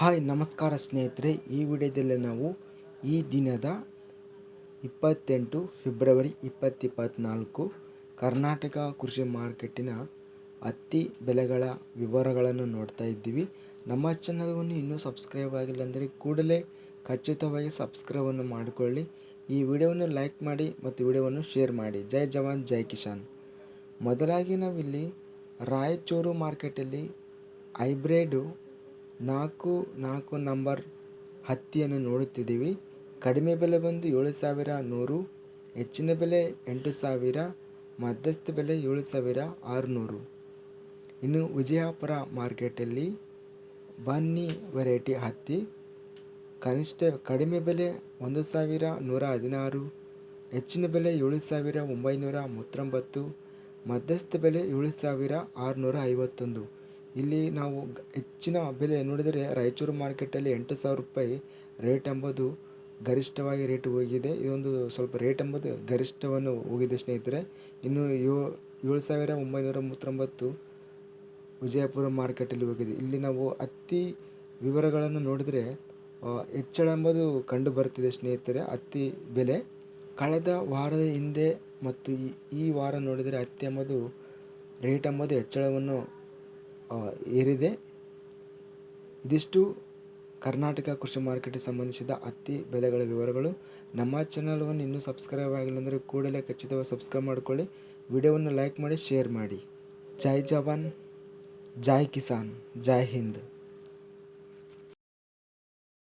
Hi, ನಮಸ್ಕಾರ ಸ್ನೇಹಿತರೆ. ಈ ವಿಡಿಯೋದಲ್ಲಿ ನಾವು ಈ ದಿನದ ಇಪ್ಪತ್ತೆಂಟು ಫೆಬ್ರವರಿ ಇಪ್ಪತ್ತಿಪ್ಪತ್ತ್ನಾಲ್ಕು ಕರ್ನಾಟಕ ಕೃಷಿ ಮಾರ್ಕೆಟಿನ ಹತ್ತಿ ಬೆಲೆಗಳ ವಿವರಗಳನ್ನು ನೋಡ್ತಾ ಇದ್ದೀವಿ. ನಮ್ಮ ಚಾನಲ್ವನ್ನು ಇನ್ನೂ ಸಬ್ಸ್ಕ್ರೈಬ್ ಆಗಿಲ್ಲ ಅಂದರೆ ಕೂಡಲೇ ಖಚಿತವಾಗಿ ಸಬ್ಸ್ಕ್ರೈಬನ್ನು ಮಾಡಿಕೊಳ್ಳಿ. ಈ ವಿಡಿಯೋವನ್ನು ಲೈಕ್ ಮಾಡಿ ಮತ್ತು ವಿಡಿಯೋವನ್ನು ಶೇರ್ ಮಾಡಿ. ಜೈ ಜವಾನ್, ಜೈ ಕಿಶಾನ್ ಮೊದಲಾಗಿ ನಾವಿಲ್ಲಿ ರಾಯಚೂರು ಮಾರ್ಕೆಟಲ್ಲಿ ಹೈಬ್ರಿಡು ನಾಲ್ಕು ನಾಲ್ಕು ನಂಬರ್ ಹತ್ತಿಯನ್ನು ನೋಡುತ್ತಿದ್ದೀವಿ. ಕಡಿಮೆ ಬೆಲೆ ಬಂದು ಏಳು ಸಾವಿರ ನೂರು, ಹೆಚ್ಚಿನ ಬೆಲೆ ಎಂಟು ಸಾವಿರ, ಮಧ್ಯಸ್ಥ ಬೆಲೆ ಏಳು ಸಾವಿರ ಆರುನೂರು. ಇನ್ನು ವಿಜಯಪುರ ಮಾರ್ಕೆಟಲ್ಲಿ ಬನ್ನಿ ವೆರೈಟಿ ಹತ್ತಿ, ಕನಿಷ್ಠ ಕಡಿಮೆ ಬೆಲೆ ಒಂದು ಸಾವಿರ ನೂರ ಹದಿನಾರು, ಹೆಚ್ಚಿನ ಬೆಲೆ ಏಳು ಸಾವಿರ ಒಂಬೈನೂರ ಮೂವತ್ತೊಂಬತ್ತು, ಮಧ್ಯಸ್ಥ ಬೆಲೆ ಏಳು ಸಾವಿರ ಆರುನೂರ ಐವತ್ತೊಂದು. ಇಲ್ಲಿ ನಾವು ಹೆಚ್ಚಿನ ಬೆಲೆ ನೋಡಿದರೆ ರಾಯಚೂರು ಮಾರ್ಕೆಟಲ್ಲಿ ಎಂಟು ಸಾವಿರ ರೂಪಾಯಿ ರೇಟ್ ಎಂಬುದು ಗರಿಷ್ಠವಾಗಿ ರೇಟ್ ಹೋಗಿದೆ. ಇದೊಂದು ಸ್ವಲ್ಪ ರೇಟ್ ಎಂಬುದು ಗರಿಷ್ಠವನ್ನು ಹೋಗಿದೆ ಸ್ನೇಹಿತರೆ. ಇನ್ನು ಏಳು ಸಾವಿರ ಒಂಬೈನೂರ ಮೂವತ್ತೊಂಬತ್ತು ವಿಜಯಪುರ ಮಾರ್ಕೆಟಲ್ಲಿ ಹೋಗಿದೆ. ಇಲ್ಲಿ ನಾವು ಹತ್ತಿ ವಿವರಗಳನ್ನು ನೋಡಿದರೆ ಹೆಚ್ಚಳ ಎಂಬುದು ಕಂಡು ಬರ್ತಿದೆ ಸ್ನೇಹಿತರೆ ಹತ್ತಿ ಬೆಲೆ. ಕಳೆದ ವಾರದ ಹಿಂದೆ ಮತ್ತು ಈ ವಾರ ನೋಡಿದರೆ ಹತ್ತಿ ಎಂಬುದು ರೇಟ್ ಎಂಬುದು ಹೆಚ್ಚಳವನ್ನು ಏರಿದೆ. ಇದಿಷ್ಟು ಕರ್ನಾಟಕ ಕೃಷಿ ಮಾರುಕಟ್ಟೆಗೆ ಸಂಬಂಧಿಸಿದ ಹತ್ತಿ ಬೆಲೆಗಳ ವಿವರಗಳು. ನಮ್ಮ ಚಾನಲವನ್ನು ಇನ್ನೂ ಸಬ್ಸ್ಕ್ರೈಬ್ ಆಗಿಲ್ಲ ಅಂದರೆ ಕೂಡಲೇ ಖಚಿತವಾಗಿ ಸಬ್ಸ್ಕ್ರೈಬ್ ಮಾಡಿಕೊಳ್ಳಿ. ವಿಡಿಯೋವನ್ನು ಲೈಕ್ ಮಾಡಿ ಶೇರ್ ಮಾಡಿ. ಜೈ ಜವಾನ್, ಜೈ ಕಿಸಾನ್, ಜೈ ಹಿಂದ್.